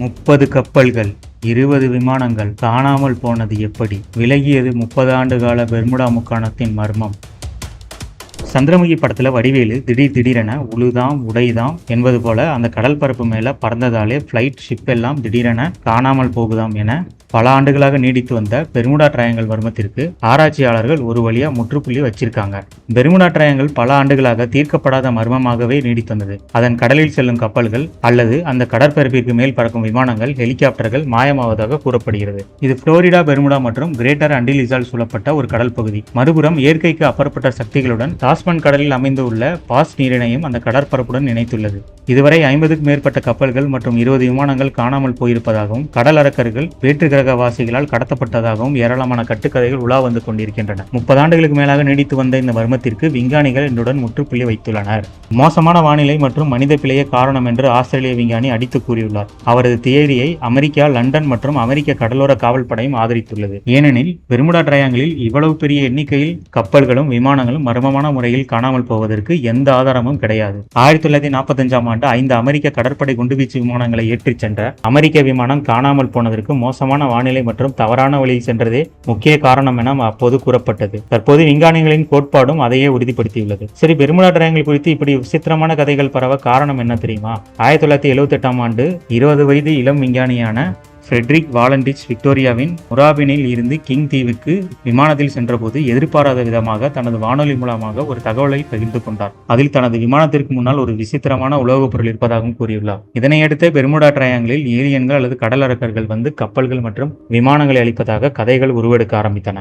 முப்பது கப்பல்கள் இருபது விமானங்கள் காணாமல் போனது எப்படி? விலகியது முப்பது ஆண்டு கால பெர்முடா முக்காணத்தின் மர்மம். சந்திரமுகி படத்தில் வடிவேலு திடீர் திடீரென உழுதாம் உடைதாம் என்பது போல அந்த கடல் பரப்பு மேலே பறந்ததாலே ஃப்ளைட் ஷிப் எல்லாம் திடீரென காணாமல் போகுதாம் என பல ஆண்டுகளாக நீடித்து வந்த பெருமுடா ட்ரையாங்கல் மர்மத்திற்கு ஆராய்ச்சியாளர்கள் ஒரு வழியா முற்றுப்புள்ளி வச்சிருக்காங்க. பெருமுடா ட்ரையாங்கல் பல ஆண்டுகளாக தீர்க்கப்படாத மர்மமாகவே நீடித்து வந்தது. அதன் கடலில் செல்லும் கப்பல்கள் அல்லது அந்த கடற்பரப்பிற்கு மேல் பறக்கும் விமானங்கள் ஹெலிகாப்டர்கள் மாயமாவதாக கூறப்படுகிறது. இது புளோரிடா பெருமுடா மற்றும் கிரேட்டர் அண்டிலிசால் சூழப்பட்ட ஒரு கடல் பகுதி. மறுபுறம் இயற்கைக்கு அப்பாற்பட்ட சக்திகளுடன் டாஸ்மன் கடலில் அமைந்துள்ள பாஸ் நீரிணையும் அந்த கடற்பரப்புடன் இணைத்துள்ளது. இதுவரை ஐம்பதுக்கும் மேற்பட்ட கப்பல்கள் மற்றும் இருபது விமானங்கள் காணாமல் போயிருப்பதாகவும் கடல் அரக்கர்கள் வேற்றுகிற கிரகவாசிகளால் கடத்தப்பட்டதாகவும் ஏராளமான கட்டுக்கதைகள் உலா வந்து கொண்டிருக்கின்றன. முப்பது ஆண்டுகளுக்கு மேலாக நீடித்து வந்த இந்த மர்மத்திற்கு விஞ்ஞானிகள் என்னுடன் முற்றுப்புள்ளி வைத்துள்ளனர். மோசமான வானிலை மற்றும் மனித பிழையே காரணம் என்று ஆஸ்திரேலிய விஞ்ஞானி அடித்து கூறியுள்ளார். அவரது தியரியை அமெரிக்கா லண்டன் மற்றும் அமெரிக்க கடலோர காவல்படையும் ஆதரித்துள்ளது. ஏனெனில் பெர்முடா ட்ரையாங்கிளில் இவ்வளவு பெரிய எண்ணிக்கையில் கப்பல்களும் விமானங்களும் மர்மமான முறையில் காணாமல் போவதற்கு எந்த ஆதாரமும் கிடையாது. ஆயிரத்தி தொள்ளாயிரத்தி நாற்பத்தஞ்சாம் ஆண்டு ஐந்து அமெரிக்க கடற்படை குண்டுவீச்சு விமானங்களை ஏற்றிச் சென்ற அமெரிக்க விமானம் காணாமல் போனதற்கு மோசமான வானிலை மற்றும் தவறான வழியில் சென்றதே முக்கிய காரணம் என அப்போது கூறப்பட்டது. தற்போது விஞ்ஞானிகளின் கோட்பாடும் அதையே உறுதிப்படுத்தியுள்ளது. சரி பெருமுடா ட்ரையாங்கிள் குறித்து இப்படி விசித்திரமான கதைகள் பரவ காரணம் என்ன தெரியுமா? ஆயிரத்தி தொள்ளாயிரத்தி எழுபத்தி எட்டாம் ஆண்டு இருபது வயது இளம் விஞ்ஞானியான ஃப்ரெட்ரிக் வாலண்டிச் விக்டோரியாவின் முராபினில் இருந்து கிங் தீவுக்கு விமானத்தில் சென்றபோது எதிர்பாராத விதமாக தனது வானொலி மூலமாக ஒரு தகவலை பகிர்ந்து கொண்டார். அதில் தனது விமானத்திற்கு முன்னால் ஒரு விசித்திரமான உலோகப் பொருள் இருப்பதாகவும் கூறியுள்ளார். இதனையடுத்து பெர்முடா ட்ரையாங்கிளில் ஏலியன்கள் அல்லது கடல் அரக்கர்கள் வந்து கப்பல்கள் மற்றும் விமானங்களை அளிப்பதாக கதைகள் உருவெடுக்க ஆரம்பித்தன.